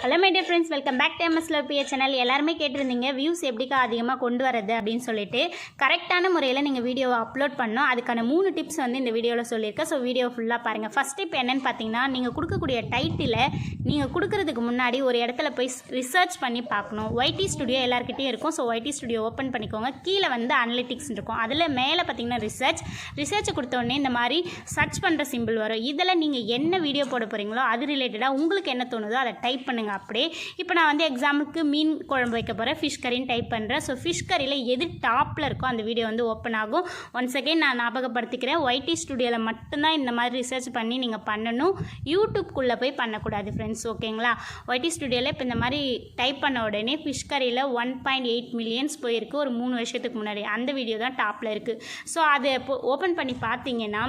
Hello my dear friends welcome back to MS லவ்பிய channel எல்லாருமே கேட்டிருந்தீங்க views எப்படிக்கா அதிகமாக கொண்டு வரது அப்படின்னு சொல்லிட்டு. கரெக்டான முறையில் நீங்கள் வீடியோவை அப்லோட் பண்ணோம் அதுக்கான மூணு டிப்ஸ் வந்து இந்த வீடியோவில் சொல்லியிருக்கேன். ஸோ வீடியோ ஃபுல்லாக பாருங்கள் ஃபஸ்ட் டிப் என்னென்னு பார்த்தீங்கன்னா நீங்கள் கொடுக்கக்கூடிய டைட்டிலை நீங்கள் கொடுக்கறதுக்கு முன்னாடி ஒரு இடத்துல போய் ரிசர்ச் பண்ணி பார்க்கணும். ஒய்டி ஸ்டுடியோ எல்லாருக்கிட்டே இருக்கும். ஸோ ஒய்டி ஸ்டுடியோ ஓப்பன் பண்ணிக்கோங்க. கீழே வந்து அனலிட்டிக்ஸ் இருக்கும். அதில் மேலே பார்த்தீங்கன்னா ரிசர்ச் ரிசர்ச் கொடுத்தோடனே இந்த மாதிரி சர்ச் பண்ணுற சிம்பிள் வரும். இதில் நீங்கள் என்ன வீடியோ போட போகிறீங்களோ அது ரிலேட்டடாக உங்களுக்கு என்ன தோணுதோ அதை டைப் பண்ணுங்கள் அப்படியே இப்போ நான் வந்து எக்ஸாம்பிளுக்கு மீன் குழம்பு வைக்க போகிறேன் ஃபிஷ் கறின்னு டைப் பண்ணுறேன் ஸோ ஃபிஷ் கறியில் எது டாப்பில் இருக்கோ அந்த வீடியோ வந்து ஓப்பன் ஆகும். ஒன் செகண்ட் நான் ஞாபகப்படுத்திக்கிறேன். ஒய்டி ஸ்டுடியோவில் மட்டும்தான் இந்த மாதிரி ரிசர்ச் பண்ணி நீங்கள் பண்ணணும். யூடியூப்குள்ளே போய் பண்ணக்கூடாது ஃப்ரெண்ட்ஸ் ஓகேங்களா ஒய்டி ஸ்டுடியோவில் இப்போ இந்த மாதிரி டைப் பண்ண உடனே ஃபிஷ் கறியில் ஒன் பாயிண்ட் எயிட் மில்லியன்ஸ் போயிருக்கு. ஒரு மூணு வருஷத்துக்கு முன்னாடி. அந்த வீடியோ தான் டாப்பில் இருக்குது ஸோ அதை இப்போ ஓப்பன் பண்ணி பார்த்தீங்கன்னா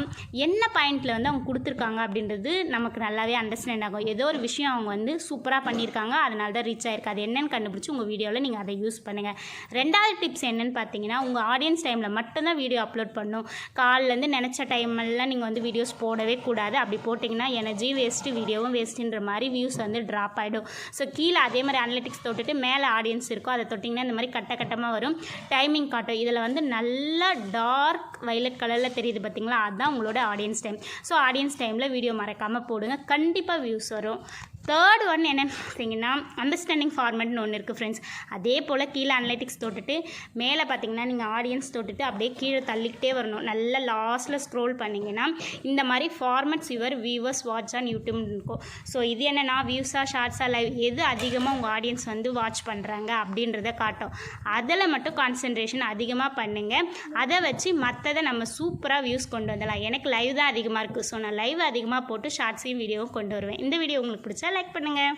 என்ன பாயிண்டில் வந்து அவங்க கொடுத்துருக்காங்க அப்படின்றது நமக்கு நல்லாவே அண்டர்ஸ்டாண்ட் ஆகும். ஏதோ ஒரு விஷயம் அவங்க வந்து சூப்பராக பண்ணியிருக்காங்க. அதனால தான் ரீச் ஆயிருக்கு. அது என்னென்னு கண்டுபிடிச்சி உங்கள் வீடியோவில் நீங்கள் அதை யூஸ் பண்ணுங்கள் ரெண்டாவது டிப்ஸ் என்னென்னு பார்த்தீங்கன்னா உங்கள் ஆடியன்ஸ் டைமில் மட்டும்தான் வீடியோ அப்லோட் பண்ணும். காலிலேருந்து நினச்ச டைமெல்லாம் நீங்கள் வந்து வீடியோஸ் போடவே கூடாது. அப்படி போட்டிங்கன்னா எனர்ஜி வேஸ்ட்டு வீடியோவும் வேஸ்ட்டுன்ற மாதிரி வியூஸ் வந்து ட்ராப் ஆகிடும் ஸோ கீழே அதே மாதிரி அனலிட்டிக்ஸ் தொட்டுட்டு மேலே ஆடியன்ஸ் இருக்கும் அதை தொட்டிங்கன்னா இந்த மாதிரி கட்ட கட்டமாக வரும். டைமிங் காட்டும். இதில் வந்து நல்லா டார்க் வைலட் கலரில் தெரியுது பார்த்தீங்களா அதுதான் உங்களோட ஆடியன்ஸ் டைம் ஸோ ஆடியன்ஸ் டைமில் வீடியோ மறக்காமல் போடுங்க. கண்டிப்பாக வியூஸ் வரும். தேர்ட் ஒன் என்னென்னு பார்த்தீங்கன்னா அண்டர்ஸ்டாண்டிங் ஃபார்மெட்னு ஒன்று இருக்குது ஃப்ரெண்ட்ஸ் அதே போல் கீழே அனலைட்டிக்ஸ் தொட்டுட்டு மேலே பார்த்தீங்கன்னா நீங்கள் ஆடியன்ஸ் தொட்டுட்டு அப்படியே கீழே தள்ளிக்கிட்டே வரணும். நல்லா லாஸ்ட்டில் ஸ்க்ரோல் பண்ணிங்கன்னா இந்த மாதிரி formats your viewers watch on YouTube இருக்கும். ஸோ இது என்னென்னா வியூஸாக ஷார்ட்ஸாக லைவ் எது அதிகமாக உங்கள் ஆடியன்ஸ் வந்து வாட்ச் பண்ணுறாங்க அப்படின்றத காட்டும். அதில் மட்டும் கான்சென்ட்ரேஷன் அதிகமாக பண்ணுங்கள் அதை வச்சு மற்றதை நம்ம சூப்பராக வியூஸ் கொண்டு வந்துடலாம். எனக்கு லைவ் தான் அதிகமாக இருக்குது ஸோ நான் லைவ் அதிகமாக போட்டு ஷார்ட்ஸையும் வீடியோவும் கொண்டு வருவேன். இந்த வீடியோ உங்களுக்கு பிடிச்சா லைக் பண்ணுங்கள்